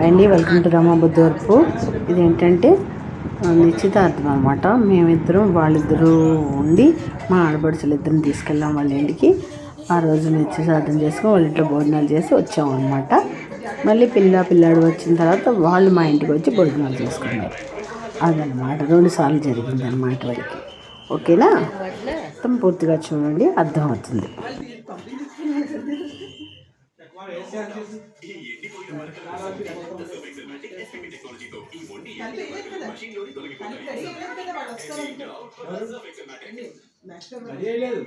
అండి welcome to రమా బుద్ధవరపు ఇది ఏంటంటే నిశ్చితార్థం అనమాట మేమిద్దరం వాళ్ళిద్దరూ ఉండి మా ఆడపడుచులు ఇద్దరం తీసుకెళ్ళాం వాళ్ళ ఇంటికి. ఆ రోజు నిశ్చితార్థం చేసుకుని వాళ్ళ ఇంట్లో భోజనాలు చేసి వచ్చామన్నమాట అనమాట మళ్ళీ పిల్ల పిల్లాడు వచ్చిన తర్వాత వాళ్ళు మా ఇంటికి వచ్చి భోజనాలు చేసుకున్నారు. అదనమాట రెండు సార్లు జరిగింది అనమాట వాళ్ళకి. ఓకేనా? మొత్తం పూర్తిగా చూడండి అర్థమవుతుంది లేదు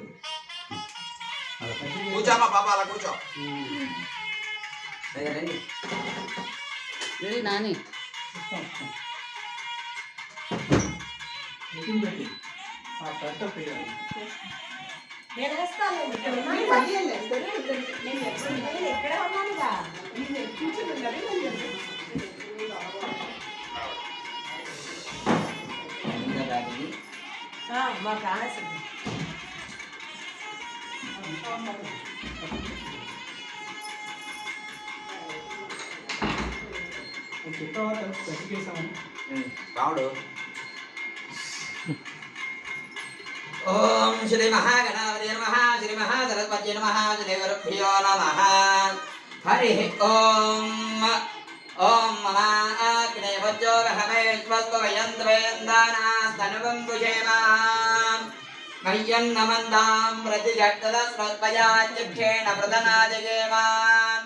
కూర్చోమ్మా పాప అలా కూర్చో నాని పెట్టి ఆ పెట్ట పేరు చెప్పావా పెట్టేసామని రాముడు. ఓం శ్రీ మహాగణావతి నమ శ్రీ మహాసరస్వతి నమ శ్రీ గురుభ్యో నమ. హరి ఓం ఓం మమ అగ్నే मह्यन्नमन्दाम् प्रतिजगदस्मद्भयाज्यभ्येण प्रदनादिगेवान्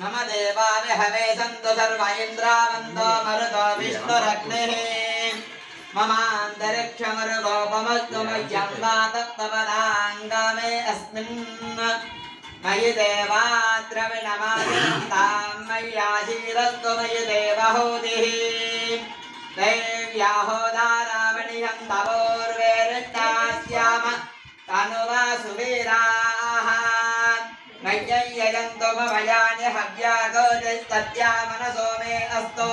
नम देवा विहवे सन्तु सर्व इन्द्रावन्तो मरुतो विष्णुरग्निः ममान्तरिक्षमरुगोपमग्मय्यं वा तत्तपदाङ्गमे अस्मिन् मयि देवाद्रविणमादिन्तां मय्याशीरस्तु मयि देवहूतिः दैव्याहोदारावणियं तवोर्वेरुक्ताः तनुवा सुवीराः मय्यय्ययन्तु ममयानि हव्यागोजस्तत्या मनसो मे अस्तु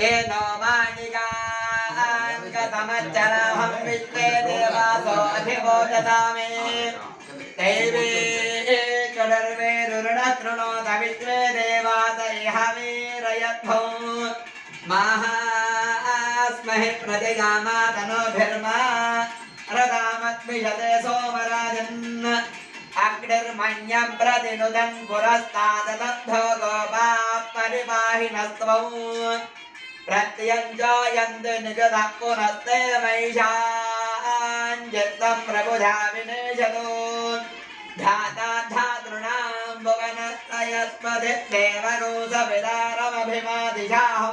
येनो माणिकाङ्गतमज्जनाहं विश्वे देवासो अधिभोजतामे दैवे कडर्वेरुणतृणोत विश्वे देवास इह वीरयद्धो माहास्महि प्रतिगामातनोभिर्मा रदामद्विषते सोमराजन् अग्निर्मण्यं प्रतिनुदन् पुरस्तादलब्धो गोपाः परिपाहिनस्त्वौ प्रत्यञ्जायन्ति निजतः पुनस्ते वैशाञ्जित्तं प्रबुधा विनेशतो धाता धातॄणां भुवनस्तयस्पति देवगोसविदारमभिमादिशाहो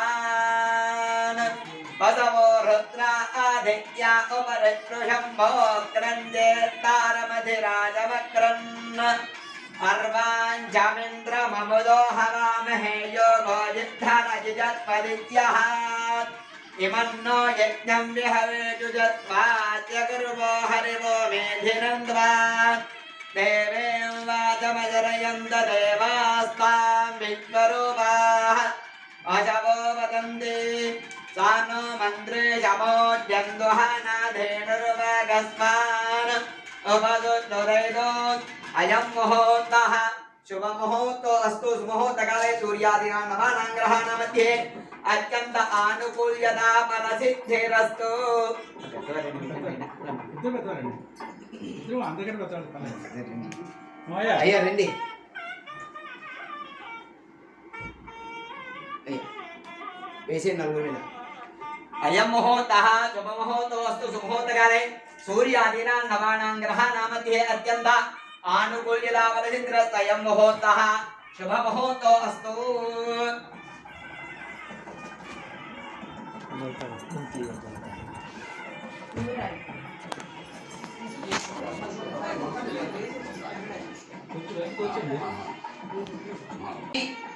దిత్యా ఉపరిస్పృశంభోక్రంజేర్తారమధిరాజవక్రం అర్వాంజమింద్రమముదో హవామహే యోగో జిద్ధరజిజత్పదిత్యః ఇమన్నో యజ్ఞం విహవేజుజత్వాత్యగర్వో హరివో మేధినంద్వా దేవేం వాచమజరయంత దేవాస్తాం విశ్వరూపాः అజవో వదంతి తాను మంత్రి శమోద్యందుహనాధేనుర్వగస్మాన్ అయం ముహూర్త శుభ అస్తు సుముహూర్తకాలే సూర్యాదీనాం నవానాం మధ్యే అత్యంత ఆనుకూల్యత పరసిద్ధిరస్తు అయ్యా రండి. వేసే నలుగురు మీద. అయం ముహూర్త శుభముహూర్తో అస్తు సుముహూర్తకాలే సూర్యాదీనా నవానాం గ్రహాణాం మధ్యే అత్యంత ఆనుకూల్యతా ఫలసిద్ధిరస్తు అయం ముహూర్త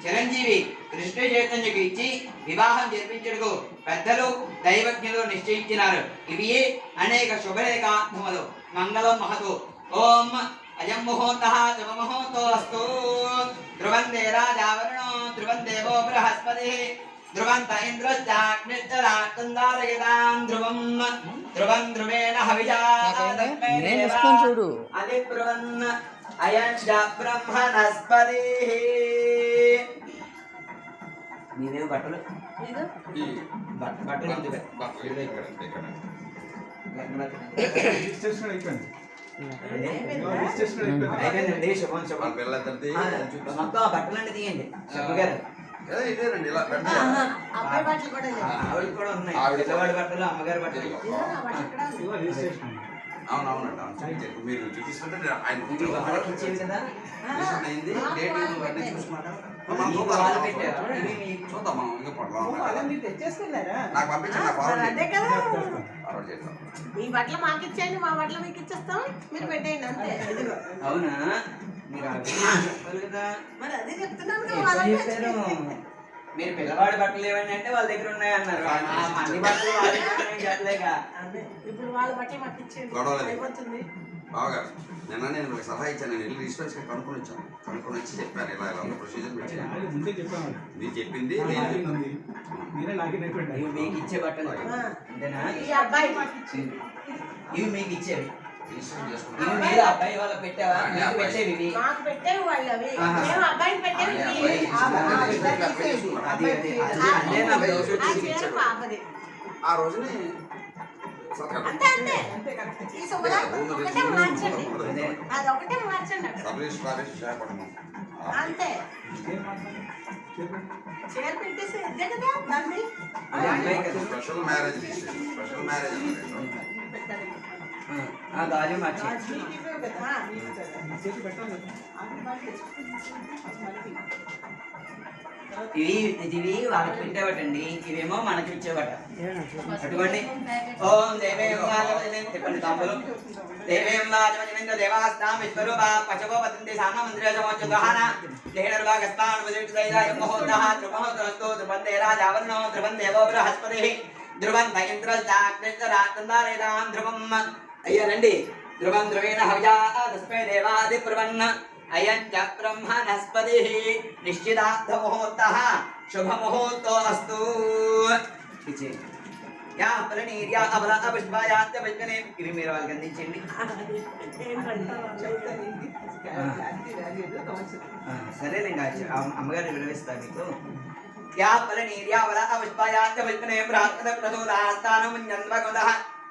చిరంజీవి కృష్ణ చైతన్యకు ఇచ్చి వివాహం జరిపించుటకు పెద్దలు దైవజ్ఞులు నిశ్చయించినారు. ఇవి అనేక శుభరేఖాత్మములు మంగళం మహతు. ఓం అయం ముహూర్త ధ్రువం ధ్రువం దేవో బృహస్పతి. ధ్రువం ధ్రువం ధ్రువేణ హవిజా చూడు? అది బ్రువన్ అయంచ బ్రహ్మణస్పతి. మీదేవి బట్టలు? బట్- బట్టలు అయిపోయిందండి శుభం శుభం. మొత్తం ఆ బట్టలన్నీ తీయండి శుభ గారు. ఇదేనండి ఇలా. ఆవిడ కూడా ఉన్నాయి. ఆవిడ. పిల్లవాడి బట్టలు అమ్మగారి బట్టలు. అవును. అవునండి అవును చూపించారు. మీరు చూపిస్తుంటే ఆయన అయింది? డేట్ చూద్దాం. మనం ఇంకా పడదాం? నాకు పంపించండి నాకు అదే కదా. ఫార్వర్డ్ చేస్తాం మీ బట్టలు మాకు ఇచ్చేయండి మా బట్టలు మీకు ఇచ్చేస్తాం. మీరు పెట్టేయండి అంతే. అవునా? మీరు చెప్పాలి కదా. మరి అదే చెప్తున్నాను మీరు పిల్లవాడి బట్టలు ఏమని అంటే వాళ్ళ దగ్గర ఉన్నాయి అన్నారు ఆ, అన్ని బట్టలు వాళ్ళ దగ్గర ఉన్నాయి చెప్పలేక అదే. ఇప్పుడు వాళ్ళ బట్టలు. అయిపోతుంది. బాగా నిన్న నేను మీకు సలహా ఇచ్చాను. నేను వెళ్ళి రిజిస్ట్రేషన్ కనుక్కొని వచ్చాను. కనుక్కొని వచ్చి చెప్పాను. ఇలా ఇలా ఉన్న ప్రొసీజర్ మీరు చెప్పింది మీకు ఇచ్చే బట్టలు. అంతేనా? ఇవి మీకు ఇచ్చేవి. మీరు అబ్బాయి వాళ్ళకి పెట్టావా? మీకు పెట్టేవి ఇవి. మాకు పెట్టేవి వాళ్ళు. మేము పెట్టేవి ఆ, ఇవి. అది అది అది. నా చీర. పాపది. రోజునే సత్కారం అంతే అంతే. ఈ శుభ్రం ఒకటే మార్చండి. అదే. అది ఒకటే మార్చండి అక్కడ. సబ్ రిజిస్టర్ విశాఖపట్నం అంతే. ఏం మాట్లాడు? చెప్పండి. చీర పెట్టేసి ఇదే కదా దాన్ని. అది అబ్బాయి కదా. స్పెషల్ మ్యారేజ్ స్పెషల్ మ్యారేజ్ పెట్టాలి. ఆ, ఆ మార్చి. ఇవి ఇవి వాళ్ళకి పెట్టేవటండి. ఇవేమో మనకి ఇచ్చేవట. అటువంటి ఓం దేవేం వాజమజనేం చెప్పండి తాంబూలం. దేవేం వాజమజనేంద్ర దేవాస్తాం విశ్వరూప పశవో వదంతి సామ మంత్రేజమోచ దహన దేహనర్వాగస్తాన్ వదిష్ఠైరాయ మహోదహ త్రిమహోదరస్తో ధ్రువంతే రాజావరుణో దేవో బృహస్పతి ధ్రువం ఇంద్రశ్చాగ్నిశ్చరాత్రందారేదాం ధ్రువం అయ్యారండి ధ్రువం ధ్రువేణ హవిజా తస్మై దేవాది ప్రవన్న అయం చ బ్రహ్మణస్పతి. నిశ్చితార్థ ముహూర్త శుభ ముహూర్తో అస్తు యా ఫలనీర్యా అబల అపుష్పాయాత్య వజ్ఞనే ఇవి మీరు వాళ్ళకి అందించండి. సరేలేండి అమ్మగారు విలువిస్తారు మీకు. యా ఫలనీర్యా అబల అపుష్పాయాత్య ప్రార్థన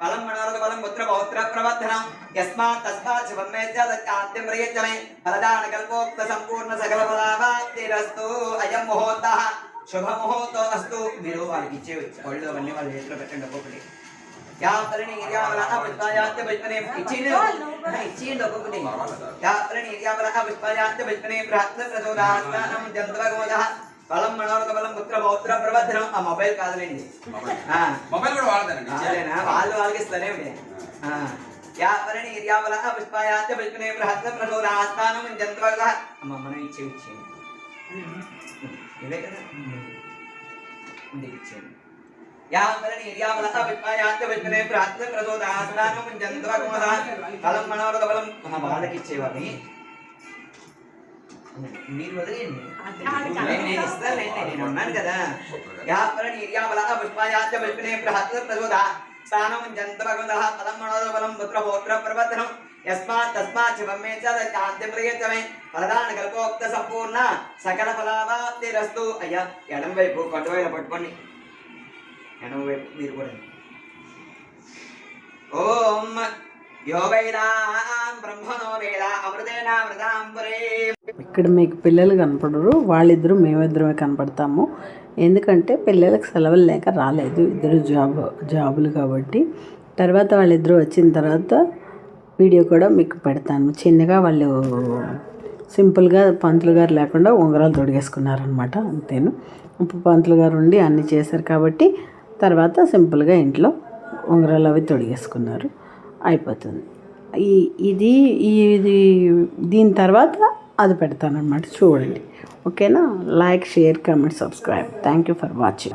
ఫలం మనోరథ ఫలం పుత్ర పౌత్ర ప్రవర్ధనం. యస్మాత్ తస్మాత్ శుభం మేత్య తత్కాంత్యం ప్రయచ్చమే ఫలదాన కల్పోక్త సంపూర్ణ సకల ఫలాభాప్తిరస్తు. అయం ముహూర్త. శుభ ముహూర్తో అస్తు మీరు వాళ్ళకి ఇచ్చేవి ఒళ్ళు అవన్నీ వాళ్ళ చేతిలో పెట్టండి ఒక్కొక్కటి. యా ఫలని యా వల పుష్పాయాత్య పుష్పనే. ఇచ్చిండు ఇచ్చిండు ఒక్కొక్కటి. యా ఫలని యా వల పుష్పాయాత్య పుష్పనే. ప్రార్థన ప్రచోదాస్తానం జంతవగోదః ఫలం మనోరథ ఫలం పుత్ర పౌత్ర ప్రవర్ధనం. ఆ మొబైల్ కాదులేండి. మొబైల్. కూడా వాడతానండి వాళ్ళు వాళ్ళకి ఇస్తారే యా ఫలని యా వల పుష్పాయాత్య పుష్పనే ప్రార్థన ప్రచోదాస్తానం జంతవగోదః అమ్మ మనం ఇచ్చే ఇచ్చేయండి ఇవే కదా? ఉంది ఇచ్చేయండి యా ఫలని యా వల పుష్పాయాత్య పుష్పనే ప్రార్థన ప్రచోదాస్తానం జంతవగోదః ఫలం మనోరథ ఫలం ఆ, వాళ్ళకి ఇచ్చేవాడిని మీరు నేను ఉన్నాను కదా. యాపరని యావల పుష్పాయాత్య పుష్పనే బృహత్ ప్రచోద స్థానం జంత భగవంతః పదం మనోద బలం పుత్ర పౌత్ర ప్రవర్తనం యస్మాత్ తస్మాత్ శివం మే చ శాంతి ప్రియతమే ఫలదాన కల్పోక్త సంపూర్ణ సకల ఫలాభాప్తిరస్తు అయ్యా ఎడం వైపు కొండవైన పట్టుకోండి. ఎడమ వైపు మీరు కూడా. ఓం యో వేదాం బ్రహ్మణో వేద అమృతేనామృతాం పురే ఇక్కడ మీకు పిల్లలు కనపడరు వాళ్ళిద్దరూ మేమిద్దరమే కనపడతాము. ఎందుకంటే పిల్లలకు సెలవులు లేక రాలేదు ఇద్దరు జాబ్ జాబులు కాబట్టి. తర్వాత వాళ్ళిద్దరూ వచ్చిన తర్వాత వీడియో కూడా మీకు పెడతాను. చిన్నగా వాళ్ళు సింపుల్గా పంతులు గారు లేకుండా ఉంగరాలు తొడిగేసుకున్నారనమాట అంతేను. ఇప్పుడు పంతులు గారు ఉండి అన్నీ చేశారు కాబట్టి తర్వాత సింపుల్గా ఇంట్లో ఉంగరాలు అవి తొడిగేసుకున్నారు. అయిపోతుంది. ఇది ఇది దీని తర్వాత అది పెడతానన్నమాట. చూడండి. ఓకేనా? Like share comment subscribe thank you for watching